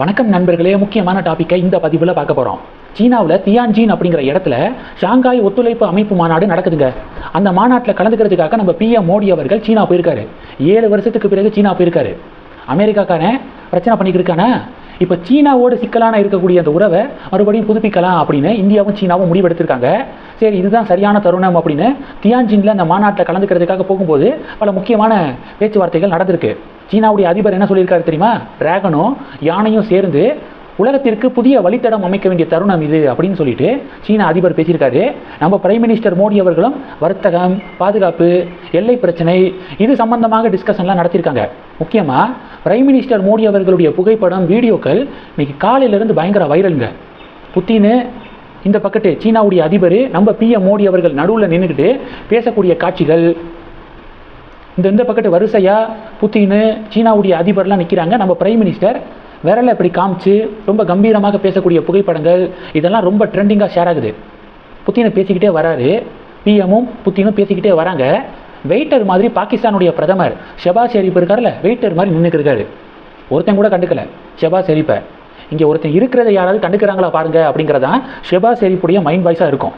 வணக்கம் நண்பர்களே முக்கியமான டாப்பிக்கை இந்த பதிவில் பார்க்க போகிறோம் சீனாவில் தியான்ஜின் அப்படிங்கிற இடத்துல ஷாங்காய் ஒத்துழைப்பு அமைப்பு மாநாடு நடக்குதுங்க. அந்த மாநாட்டில் கலந்துக்கிறதுக்காக நம்ம பிஎம் மோடி அவர்கள் சீனா போயிருக்காரு. ஏழு வருஷத்துக்கு பிறகு சீனா போயிருக்காரு. அமெரிக்காக்காரன் பிரச்சனை பண்ணிக்கிட்டு இப்போ சீனாவோட சிக்கலான இருக்கக்கூடிய அந்த உறவை மறுபடியும் புதுப்பிக்கலாம் அப்படின்னு இந்தியாவும் சீனாவும் முடிவெடுத்திருக்காங்க. சரி இதுதான் சரியான தருணம் அப்படின்னு தியான்ஜின்ல அந்த மாநாட்டில் கலந்துக்கிறதுக்காக போகும்போது பல முக்கியமான பேச்சுவார்த்தைகள் நடந்திருக்கு. சீனாவுடைய அதிபர் என்ன சொல்லியிருக்காரு தெரியுமா? டிராகனும் யானையும் சேர்ந்து உலகத்திற்கு புதிய வழித்தடம் அமைக்க வேண்டிய தருணம் இது அப்படின்னு சொல்லிட்டு சீன அதிபர் பேசியிருக்காரு. நம்ம பிரைம் மினிஸ்டர் மோடி அவர்களும் வர்த்தகம் பாதுகாப்பு எல்லை பிரச்சனை இது சம்பந்தமாக டிஸ்கஷன்லாம் நடத்தியிருக்காங்க. முக்கியமாக பிரைம் மினிஸ்டர் மோடி அவர்களுடைய புகைப்படம் வீடியோக்கள் இன்னைக்கு காலையிலேருந்து பயங்கர வைரலுங்க புத்தின்னு இந்த பக்கத்து சீனாவுடைய அதிபர் நம்ம பிஎம் மோடி அவர்கள் நடுவில் நின்றுக்கிட்டு பேசக்கூடிய காட்சிகள். இந்த இந்த பக்கத்து வரிசையாக புத்தின்னு சீனாவுடைய அதிபர்லாம் நிற்கிறாங்க நம்ம பிரைம் மினிஸ்டர் விரலை இப்படி காமிச்சு ரொம்ப கம்பீரமாக பேசக்கூடிய புகைப்படங்கள் இதெல்லாம் ரொம்ப ட்ரெண்டிங்காக ஷேர் ஆகுது. புத்தினை பேசிக்கிட்டே வராரு. பிஎமும் புத்தினும் பேசிக்கிட்டே வராங்க. வெயிட்டர் மாதிரி பாகிஸ்தானுடைய பிரதமர் ஷெபாஸ் ஷெரீப் இருக்கார்ல வெயிட்டர் மாதிரி நின்றுக்கிறாரு ஒருத்தன் கூட கண்டுக்கல ஷெபாஸ் ஷெரீப்பை. இங்கே ஒருத்தன் இருக்கிறத யாராவது கண்டுக்கிறாங்களா பாருங்க அப்படிங்கிறதான் ஷெபா செரிப்புடைய மைண்ட் வாய்ஸாக இருக்கும்.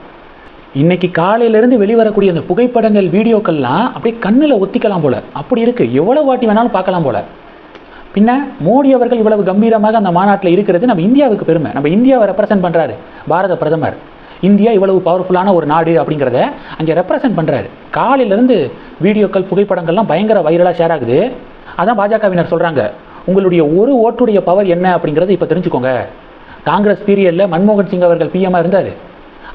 இன்னைக்கு காலையிலேருந்து வெளிவரக்கூடிய அந்த புகைப்படங்கள் வீடியோக்கள்லாம் அப்படியே கண்ணில் ஒத்திக்கலாம் போல. அப்படி இருக்குது எவ்வளோ வாட்டி வேணாலும் பார்க்கலாம் போல. பின்ன மோடி அவர்கள் இவ்வளவு கம்பீரமாக அந்த மாநாட்டில் இருக்கிறது நம்ம இந்தியாவுக்கு பெருமை. நம்ம இந்தியாவை ரெப்ரசன்ட் பண்ணுறாரு பாரத பிரதமர். இந்தியா இவ்வளவு பவர்ஃபுல்லான ஒரு நாடு அப்படிங்கிறத அங்கே ரெப்ரசன்ட் பண்ணுறாரு காலையிலேருந்து வீடியோக்கள் புகைப்படங்கள்லாம் பயங்கர வைரலாக ஷேர் ஆகுது. அதான் பாஜகவினர் சொல்கிறாங்க உங்களுடைய ஒரு ஓட்டுடைய பவர் என்ன அப்படிங்கிறத இப்போ தெரிஞ்சுக்கோங்க. காங்கிரஸ் பீரியடில் மன்மோகன் சிங் அவர்கள் பிஎம்மாக இருந்தார்.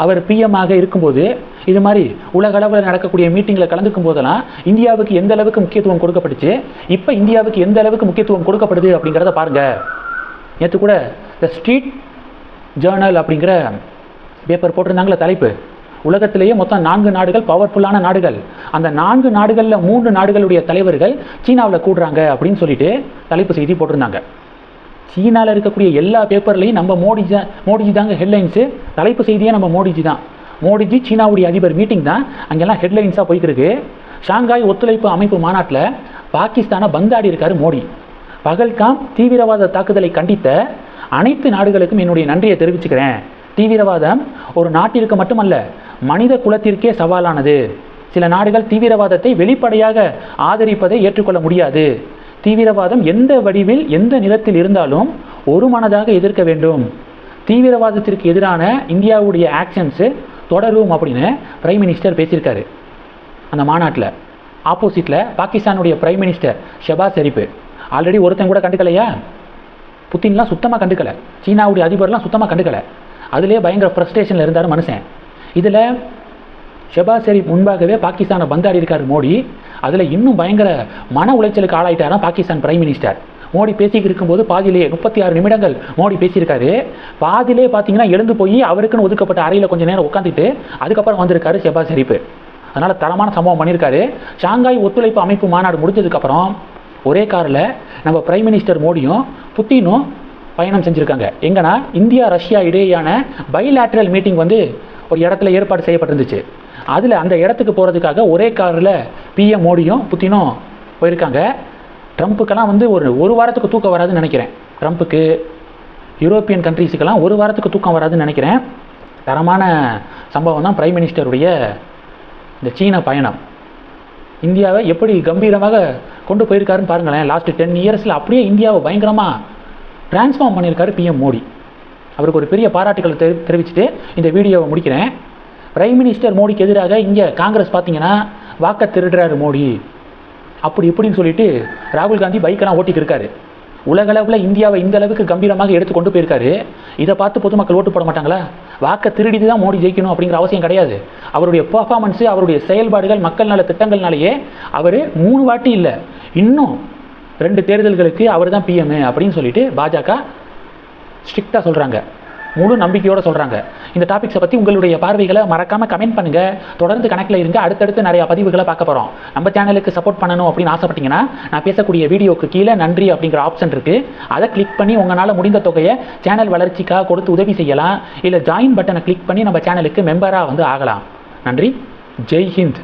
அவர் பிஎம்மாக இருக்கும்போது இது மாதிரி உலக அளவில் நடக்கக்கூடிய மீட்டிங்கில் கலந்துக்கும் போதெல்லாம் இந்தியாவுக்கு எந்த அளவுக்கு முக்கியத்துவம் கொடுக்கப்பட்டுச்சு இப்போ இந்தியாவுக்கு எந்த அளவுக்கு முக்கியத்துவம் கொடுக்கப்படுது அப்படிங்கிறத பாருங்க. நேற்று கூட த ஸ்ட்ரீட் ஜேர்னல் அப்படிங்கிற பேப்பர் போட்டிருந்தாங்களே தலைப்பு. உலகத்திலேயே மொத்தம் நான்கு நாடுகள் பவர்ஃபுல்லான நாடுகள். அந்த நான்கு நாடுகளில் மூன்று நாடுகளுடைய தலைவர்கள் சீனாவில் கூடுறாங்க அப்படின்னு சொல்லிட்டு தலைப்பு செய்தி போட்டிருந்தாங்க. சீனாவில் இருக்கக்கூடிய எல்லா பேப்பர்லையும் நம்ம மோடிஜி தான் மோடிஜி தாங்க ஹெட்லைன்ஸு தலைப்பு செய்தியே நம்ம மோடிஜி தான். மோடிஜி சீனாவுடைய அதிபர் மீட்டிங் தான். அங்கெல்லாம் ஹெட்லைன்ஸாக போய்க்கிருக்கு. ஷாங்காய் ஒத்துழைப்பு அமைப்பு மாநாட்டில் பாகிஸ்தானை பந்தாடி இருக்கார் மோடி. பகல்காம் தீவிரவாத தாக்குதலை கண்டித்த அனைத்து நாடுகளுக்கும் என்னுடைய நன்றியை தெரிவிச்சுக்கிறேன். தீவிரவாதம் ஒரு நாட்டிற்கு மட்டுமல்ல மனித குலத்திற்கே சவாலானது. சில நாடுகள் தீவிரவாதத்தை வெளிப்படையாக ஆதரிப்பதை ஏற்றுக்கொள்ள முடியாது. தீவிரவாதம் எந்த வடிவில் எந்த நிலத்தில் இருந்தாலும் ஒரு மனதாக எதிர்க்க வேண்டும். தீவிரவாதத்திற்கு எதிரான இந்தியாவுடைய ஆக்ஷன்ஸு தொடரும் அப்படின்னு பிரைம் மினிஸ்டர் பேசியிருக்காரு. அந்த மாநாட்டில். ஆப்போசிட்டில் பாகிஸ்தானுடைய prime minister Shehbaz Sharif already ஒருத்தன் கூட கண்டுக்கலையா? புத்தின்லாம் சுத்தமாக கண்டுக்கலை. சீனாவுடைய அதிபர்லாம் சுத்தமாக கண்டுக்கலை. அதுலேயே பயங்கர ஃப்ரஸ்ட்ரேஷனில் இருந்தார் மனுஷன். இதில் ஷெபாஸ் ஷெரீப் முன்பாகவே பாகிஸ்தானை பந்தாடி இருக்கார் மோடி. அதில் இன்னும் பயங்கர மன உளைச்சலுக்கு ஆளாயிட்டாராம் பாகிஸ்தான் பிரைம் மினிஸ்டர் மோடி பேசிக்கிட்டு இருக்கும்போது பாதியிலே முப்பத்தி ஆறு நிமிடங்கள் மோடி பேசியிருக்காரு. பாதியிலே பார்த்தீங்கன்னா எழுந்து போய் அவருக்குன்னு ஒதுக்கப்பட்ட அறையில் கொஞ்சம் நேரம் உட்காந்துட்டு அதுக்கப்புறம் வந்திருக்காரு ஷெபாஸ் ஷெரீப். அதனால் தரமான சம்பவம் பண்ணியிருக்காரு. ஷாங்காய் ஒத்துழைப்பு அமைப்பு மாநாடு முடிஞ்சதுக்கப்புறம் ஒரே காரில் நம்ம பிரைம் மினிஸ்டர் மோடியும் புத்தினும் பயணம் செஞ்சுருக்காங்க. எங்கன்னா இந்தியா ரஷ்யா இடையேயான பைலேட்ரல் மீட்டிங் வந்து ஒரு இடத்துல ஏற்பாடு செய்யப்பட்டிருந்துச்சு. அதில் அந்த இடத்துக்கு போகிறதுக்காக ஒரே காரில் பிஎம் மோடியும் புத்தினும் போயிருக்காங்க. ட்ரம்ப்புக்கெல்லாம் வந்து ஒரு ஒரு வாரத்துக்கு தூக்கம் வராதுன்னு நினைக்கிறேன். ட்ரம்ப்புக்கு யூரோப்பியன் கண்ட்ரீஸுக்கெல்லாம் ஒரு வாரத்துக்கு தூக்கம் வராதுன்னு நினைக்கிறேன். தரமான சம்பவம் தான் பிரைம் மினிஸ்டருடைய இந்த சீன பயணம். இந்தியாவை எப்படி கம்பீரமாக கொண்டு போயிருக்காருன்னு பாருங்களேன். லாஸ்ட் டென் இயர்ஸில் அப்படியே இந்தியாவை பயங்கரமாக டிரான்ஸ்ஃபார்ம் பண்ணியிருக்காரு பிஎம் மோடி. அவருக்கு ஒரு பெரிய பாராட்டுகளை தெரி தெரிவிச்சுட்டு இந்த வீடியோவை முடிக்கிறேன். பிரைம் மினிஸ்டர் மோடிக்கு எதிராக இங்கே காங்கிரஸ் பார்த்தீங்கன்னா வாக்க திருடுறாரு மோடி. அப்படி இப்படின்னு சொல்லிட்டு ராகுல் காந்தி பைக்கெல்லாம் ஓட்டிட்டு இருக்காரு. உலகளவில் இந்தியாவை இந்த அளவுக்கு கம்பீரமாக எடுத்து கொண்டு போயிருக்காரு. இதை பார்த்து பொதுமக்கள் ஓட்டு போட மாட்டாங்களா? வாக்க திருடிட்டு தான் மோடி ஜெயிக்கணும் அப்படிங்கிற அவசியம் கிடையாது. அவருடைய பர்ஃபார்மன்ஸு அவருடைய செயல்பாடுகள் மக்கள் நல திட்டங்கள்னாலேயே அவர் மூணு வாட்டி இல்லை. இன்னும் ரெண்டு தேர்தல்களுக்கு அவர் தான் பிஎம் அப்படின்னு சொல்லிட்டு பாஜக ஸ்ட்ரிக்டாக சொல்கிறாங்க முழு நம்பிக்கையோடு சொல்கிறாங்க இந்த டாபிக்ஸை பற்றி உங்களுடைய பார்வைகளை மறக்காமல் கமெண்ட் பண்ணுங்கள் தொடர்ந்து கணக்கில் இருங்க. அடுத்தடுத்து நிறையா பதிவுகளை பார்க்க போகிறோம் நம்ம சேனலுக்கு சப்போர்ட் பண்ணணும் அப்படின்னு ஆசைப்பட்டீங்கன்னா நான் பேசக்கூடிய வீடியோக்கு கீழே நன்றி அப்படிங்கிற ஆப்ஷன் இருக்குது அதை கிளிக் பண்ணி உங்களால் முடிந்த தொகையை சேனல் வளர்ச்சிக்காக கொடுத்து உதவி செய்யலாம். இல்லை ஜாயின் பட்டனை கிளிக் பண்ணி நம்ம சேனலுக்கு மெம்பராக வந்து ஆகலாம். நன்றி. ஜெய் ஹிந்த்.